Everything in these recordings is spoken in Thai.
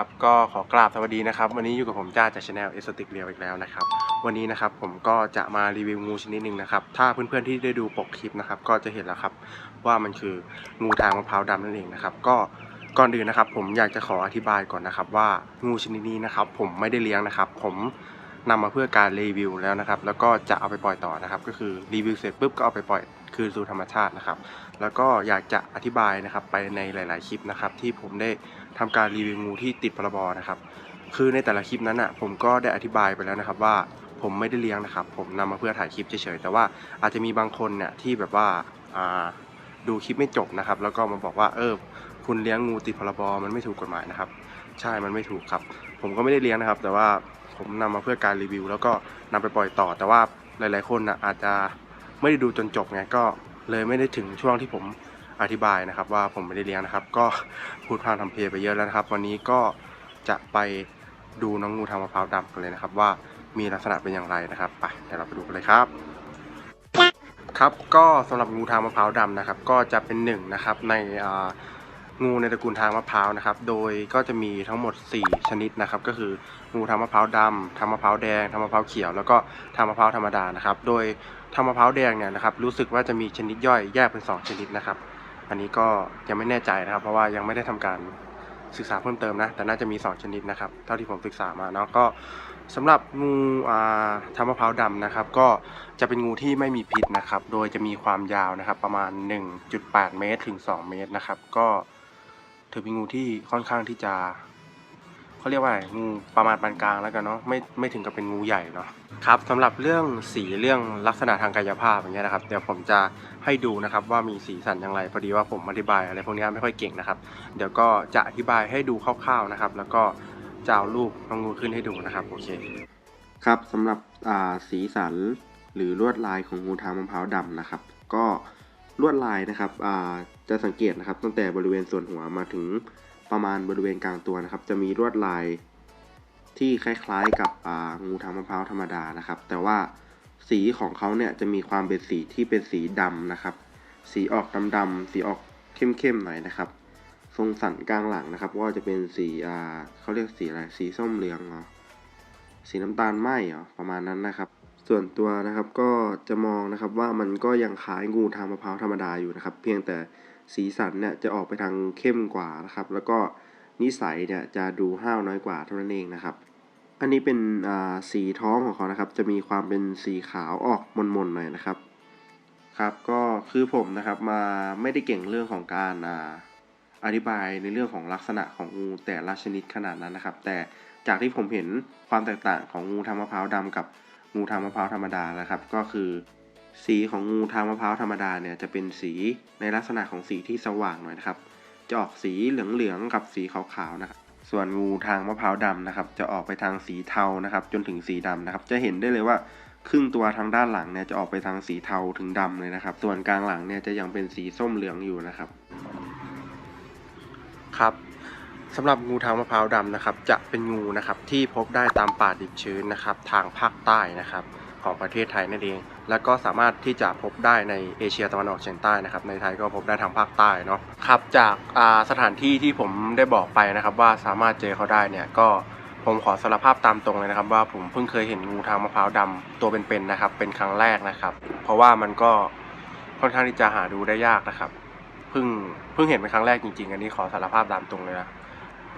ครับก็ขอกราบสวัสดีนะครับ วันนี้อยู่กับผมจ้าจากช anel เอสติกเรียวอีกแล้วนะครับ วันนี้นะครับผมก็จะมารีวิวงูชนิดหนึ่งนะครับ ถ้าเพื่อนๆที่ได้ดูปกคลิปนะครับ ก็จะเห็นแล้วครับว่ามันคืองูทางมะพร้าวดำนั่นเองนะครับ ก็ก่อนอื่นนะครับ ผมอยากจะขออธิบายก่อนนะครับ ว่างูชนิดนี้นะครับ ผมไม่ได้เลี้ยงนะครับ ผมนำมาเพื่อการรีวิวแล้วนะครับ แล้วก็จะเอาไปปล่อยต่อนะครับ ก็คือรีวิวเสร็จปุ๊บก็เอาไปปล่อยคืนสู่ธรรมชาตินะครับ แล้วก็อยากจะอธิบายนะครับไปในหลาย ๆ คลิปนะครับ ที่ผมได้ ทำการรีวิวงูที่ติดพรบนะครับ คือในแต่ละคลิปนั้นอะผมก็ได้อธิบายไปแล้วนะครับว่าผมไม่ได้เลี้ยงนะครับ ผมนำมาเพื่อถ่ายคลิปเฉยๆ แต่ว่าอาจจะมีบางคนเนี่ยที่แบบว่าอ่าดูคลิปไม่จบนะครับ แล้วก็มาบอกว่าเออคุณเลี้ยงงูติดพรบมันไม่ถูกกฎหมายนะครับ ใช่มันไม่ถูกครับ ผมก็ไม่ได้เลี้ยงนะครับ แต่ว่าผมนำมาเพื่อการรีวิว แล้วก็นำไปปล่อยต่อ แต่ว่าหลาย ๆ คนน่ะอาจจะไม่ได้ดูจนจบไงก็เลยไม่ได้ถึงช่วงที่ผม อธิบายนะครับ ว่าผมไม่ได้เลี้ยงนะครับ ก็พูดพางทำเพลไปเยอะแล้วนะครับ วันนี้ก็จะไปดูน้องงูทางมะพร้าวดำกันเลยนะครับ ว่ามีลักษณะเป็นอย่างไรนะครับไปเดี๋ยวเราไปดูกันเลยครับ ครับก็สำหรับงูทางมะพร้าวดำนะครับ ก็จะเป็นหนึ่งนะครับในงูในตระกูลทางมะพร้าวนะครับ โดยก็จะมีทั้งหมด 4 ชนิดนะครับ ก็คืองูทางมะพร้าวดำทางมะพร้าวแดงทางมะพร้าวเขียว แล้วก็ทางมะพร้าวธรรมดานะครับ โดยทางมะพร้าวแดงเนี่ยนะครับ รู้สึกว่าจะมีชนิดย่อยแยกเป็น 2 ชนิดนะครับ อันนี้ก็ยังไม่แน่ใจนะครับ เพราะว่ายังไม่ได้ทำการศึกษาเพิ่มเติมนะ แต่น่าจะมี 2 ชนิดนะครับ เท่าที่ผมศึกษามาเนาะก็สำหรับงูอาทางมะพร้าวดำนะครับ ก็จะเป็นงูที่ไม่มีพิษนะครับ โดยจะมีความยาวนะครับ ประมาณ 1.8 เมตรถึง 2 เมตรนะครับ ก็ถือเป็นงูที่ค่อนข้างที่จะ เขาเรียกว่าไงงูประมาณปานกลางแล้วกันเนาะไม่ไม่ถึงกับเป็นงูใหญ่เนาะครับสำหรับเรื่องสีเรื่องลักษณะทางกายภาพอย่างเงี้ยนะครับเดี๋ยวผมจะให้ดูนะครับว่ามีสีสันอย่างไรพอดีว่าผมอธิบายอะไรพวกนี้ไม่ค่อยเก่งนะครับ เดี๋ยวก็จะอธิบายให้ดูคร่าวๆนะครับ แล้วก็จะเอารูปน้องงูขึ้นให้ดูนะครับโอเคครับสำหรับอ่าสีสันหรือลวดลายของงูทางมะพร้าวดำนะครับ ก็ลวดลายนะครับอ่าจะสังเกตนะครับ ตั้งแต่บริเวณส่วนหัวมาถึง ประมาณบริเวณกลางตัวนะครับ จะมีลวดลายที่คล้ายๆกับงูทางมะพร้าวธรรมดานะครับ แต่ว่าสีของเขาเนี่ยจะมีความเป็นสีที่เป็นสีดำนะครับ สีออกดำๆสีออกเข้มๆหน่อยนะครับ ทรงสันกลางหลังนะครับ ก็จะเป็นสีอ่าเขาเรียกสีอะไรสีส้มเหลืองเหรอสีน้ำตาลไหมเหรอประมาณนั้นนะครับ ส่วนตัวนะครับก็จะมองนะครับว่ามันก็ยังคล้ายงูทางมะพร้าวธรรมดาอยู่นะครับ เพียงแต่ สีสันเนี่ยจะออกไปทางเข้มกว่านะครับ แล้วก็นิสัยเนี่ยจะดูห้าวน้อยกว่าเท่านั้นเองนะครับ อันนี้เป็นสีท้องของเขานะครับ จะมีความเป็นสีขาวออกมนๆหน่อยนะครับ ครับก็คือผมนะครับมาไม่ได้เก่งเรื่องของการออธิบายในเรื่องของลักษณะของงูแต่ละชนิดขนาดนั้นนะครับ แต่จากที่ผมเห็นความแตกต่างของงูทางมะพร้าวดำกับงูทางมะพร้าวธรรมดานะครับ ก็คือ สีของงูทางมะพร้าวธรรมดาเนี่ยจะเป็นสีในลักษณะของสีที่สว่างหน่อยนะครับ จะออกสีเหลืองๆกับสีขาวๆนะครับส่วนงูทางมะพร้าวดำนะครับ จะออกไปทางสีเทานะครับ จนถึงสีดำนะครับ จะเห็นได้เลยว่าครึ่งตัวทางด้านหลังเนี่ยจะออกไปทางสีเทาถึงดำเลยนะครับ ส่วนกลางหลังเนี่ยจะยังเป็นสีส้มเหลืองอยู่นะครับ ครับสำหรับงูทางมะพร้าวดำนะครับ จะเป็นงูนะครับที่พบได้ตามป่าดิบชื้นนะครับ ทางภาคใต้นะครับ ของประเทศไทยนั่นเอง แล้วก็สามารถที่จะพบได้ในเอเชียตะวันออกเฉียงใต้นะครับ ในไทยก็พบได้ทางภาคใต้เนาะครับจากสถานที่ที่ผมได้บอกไปนะครับว่าสามารถเจอเขาได้เนี่ยก็ผมขอสารภาพตามตรงเลยนะครับ ว่าผมเพิ่งเคยเห็นงูทางมะพร้าวดำตัวเป็นๆนะครับ เป็นครั้งแรกนะครับ เพราะว่ามันก็ค่อนข้างที่จะหาดูได้ยากนะครับเพิ่งเพิ่งเห็นเป็นครั้งแรกจริงๆ อันนี้ขอสารภาพตามตรงเลยนะ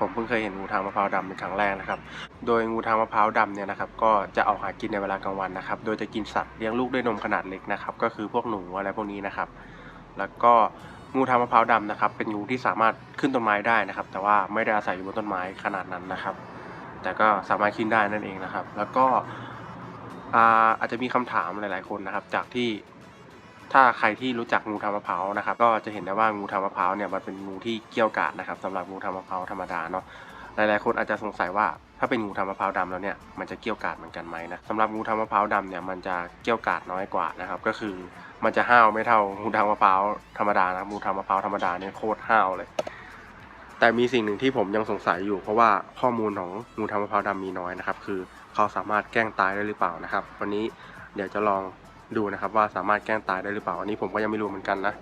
ผมเพิ่งเคยเห็นงูทางมะพร้าวดำเป็นครั้งแรกนะครับ โดยงูทางมะพร้าวดำเนี่ยนะครับก็จะออกหากินในเวลากลางวันนะครับ โดยจะกินสัตว์เลี้ยงลูกด้วยนมขนาดเล็กนะครับ ก็คือพวกหนูอะไรพวกนี้นะครับ แล้วก็งูทางมะพร้าวดำนะครับ เป็นงูที่สามารถขึ้นต้นไม้ได้นะครับ แต่ว่าไม่ได้อาศัยอยู่บนต้นไม้ขนาดนั้นนะครับ แต่ก็สามารถขึ้นได้นั่นเองนะครับ แล้วก็อาอาจจะมีคำถามหลาย ๆ คนนะครับ จากที่ ถ้าใครที่รู้จักงูทางมะพร้าวนะครับก็จะเห็นได้ว่างูทางมะพร้าวเนี่ยมันเป็นงูที่เกี้ยวกาดนะครับสำหรับงูทางมะพร้าวธรรมดาเนาะหลายๆคนอาจจะสงสัยว่าถ้าเป็นงูทางมะพร้าวดำแล้วเนี่ยมันจะเกี้ยวกาดเหมือนกันไหมนะสำหรับงูทางมะพร้าวดำเนี่ยมันจะเกี้ยวกาดน้อยกว่านะครับก็คือมันจะห้าวไม่เท่างูทางมะพร้าวธรรมดานะงูทางมะพร้าวธรรมดาเนี่ยโคตรห้าวเลย แต่มีสิ่งหนึ่งที่ผมยังสงสัยอยู่ เพราะว่าข้อมูลของงูทางมะพร้าวดำมีน้อยนะครับคือเขาสามารถแกล้งตายได้หรือเปล่านะครับ วันนี้เดี๋ยวจะลอง ดูนะครับว่าสามารถแกล้งตายได้หรือเปล่าอันนี้ผมก็ยังไม่รู้เหมือนกันนะ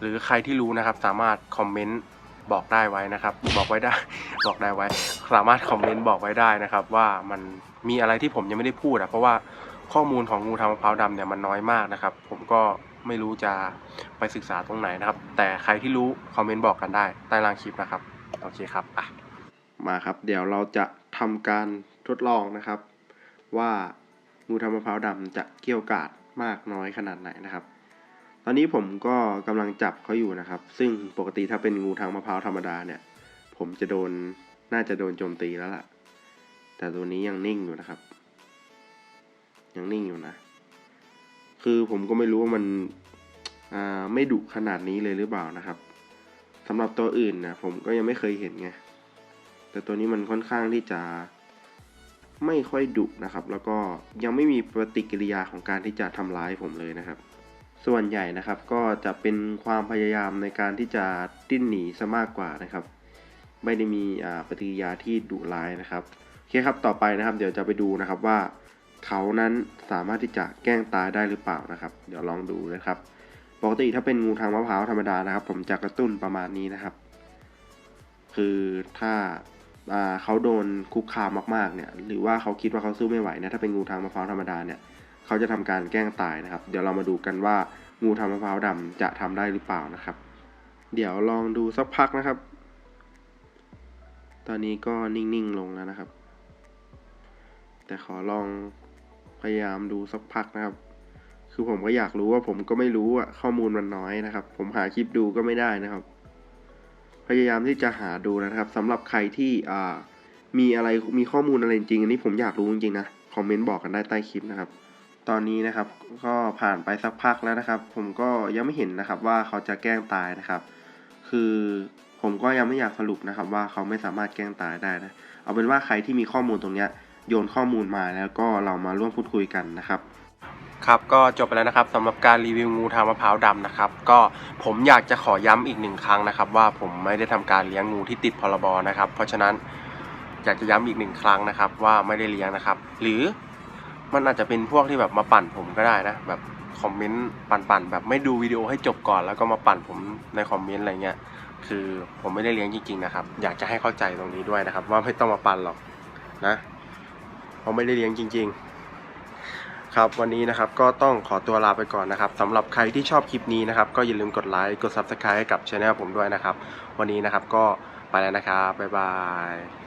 หรือใครที่รู้นะครับ สามารถคอมเมนต์บอกได้ไว้นะครับ บอกไว้ได้ บอกได้ไว้ สามารถคอมเมนต์บอกไว้ได้นะครับ ว่ามันมีอะไรที่ผมยังไม่ได้พูดอะเพราะว่าข้อมูลของงูทางมะพร้าวดำเนี่ยมันน้อยมากนะครับ ผมก็ไม่รู้จะไปศึกษาตรงไหนนะครับ แต่ใครที่รู้คอมเมนต์บอกกันได้ใต้ล่างคลิปนะครับโอเคครับอะมาครับ เดี๋ยวเราจะทำการทดลองนะครับ ว่า งูทางมะพร้าวดำจะเกี่ยวกาดมากน้อยขนาดไหนนะครับ ตอนนี้ผมก็กำลังจับเขาอยู่นะครับ ซึ่งปกติถ้าเป็นงูทางมะพร้าวธรรมดาเนี่ย ผมจะโดนน่าจะโดนโจมตีแล้วล่ะ แต่ตัวนี้ยังนิ่งอยู่นะครับ ยังนิ่งอยู่นะ คือผมก็ไม่รู้ว่ามันไม่ดุขนาดนี้เลยหรือเปล่านะครับสำหรับตัวอื่นนะผมก็ยังไม่เคยเห็นไงแต่ตัวนี้มันค่อนข้างที่จะ ไม่ค่อยดุนะครับ แล้วก็ยังไม่มีปฏิกิริยาของการที่จะทำร้ายผมเลยนะครับ ส่วนใหญ่นะครับก็จะเป็นความพยายามในการที่จะดิ้นหนีซะมากกว่านะครับ ไม่ได้มีปฏิกิริยาที่ดุร้ายนะครับโอเคครับต่อไปนะครับ เดี๋ยวจะไปดูนะครับว่า เขานั้นสามารถที่จะแกล้งตายได้หรือเปล่านะครับ เดี๋ยวลองดูนะครับ ปกติถ้าเป็นงูทางมะพร้าวธรรมดานะครับ ผมจะกระตุ้นประมาณนี้นะครับ คือถ้า เขาโดนคุกคามมากๆเนี่ยหรือว่าเขาคิดว่าเขาสู้ไม่ไหวนี่ยถ้าเป็นงูทางมะพร้าวธรรมดาเนี่ยเขาจะทำการแกล้งตายนะครับ เดี๋ยวเรามาดูกันว่างูทางมะพร้าวดำจะทำได้หรือเปล่านะครับ เดี๋ยวลองดูสักพักนะครับ ตอนนี้ก็นิ่งๆลงแล้วนะครับ แต่ขอลองพยายามดูสักพักนะครับ คือผมก็อยากรู้ว่าผมก็ไม่รู้อะข้อมูลมันน้อยนะครับ ผมหาคลิปดูก็ไม่ได้นะครับ พยายามที่จะหาดูนะครับสำหรับใครที่มีอะไรมีข้อมูลอะไรจริงอันนี้ผมอยากรู้จริงๆนะคอมเมนต์บอกกันได้ใต้คลิปนะครับ ตอนนี้นะครับก็ผ่านไปสักพักแล้วนะครับ ผมก็ยังไม่เห็นนะครับว่าเขาจะแกล้งตายนะครับ คือผมก็ยังไม่อยากสรุปนะครับ ว่าเขาไม่สามารถแกล้งตายได้นะเอาเป็นว่าใครที่มีข้อมูลตรงเนี้ยโยนข้อมูลมาแล้วก็เรามาร่วมพูดคุยกันนะครับ ครับก็จบไปแล้วนะครับสำหรับการรีวิวงูทางมะพร้าวดำนะครับก็ผมอยากจะขอย้ำอีกหนึ่งครั้งนะครับ ว่าผมไม่ได้ทำการเลี้ยงงูที่ติดพรบนะครับ เพราะฉะนั้นอยากจะย้ำอีกหนึ่งครั้งนะครับ ว่าไม่ได้เลี้ยงนะครับ หรือมันอาจจะเป็นพวกที่แบบมาปั่นผมก็ได้นะแบบคอมเมนต์ปั่นๆแบบไม่ดูวิดีโอให้จบก่อนแล้วก็มาปั่นผมในคอมเมนต์อะไรเงี้ยคือผมไม่ได้เลี้ยงจริงๆนะครับ อยากจะให้เข้าใจตรงนี้ด้วยนะครับ ว่าไม่ต้องมาปั่นหรอกนะเพราะไม่ได้เลี้ยงจริง ๆ ครับวันนี้นะครับก็ต้องขอตัวลาไปก่อนนะครับสำหรับใครที่ชอบคลิปนี้นะครับก็อย่าลืมกดไลค์กด Subscribe ให้กับช anel ผมด้วยนะครับ วันนี้นะครับก็ไปแล้วนะครับบ๊ายบาย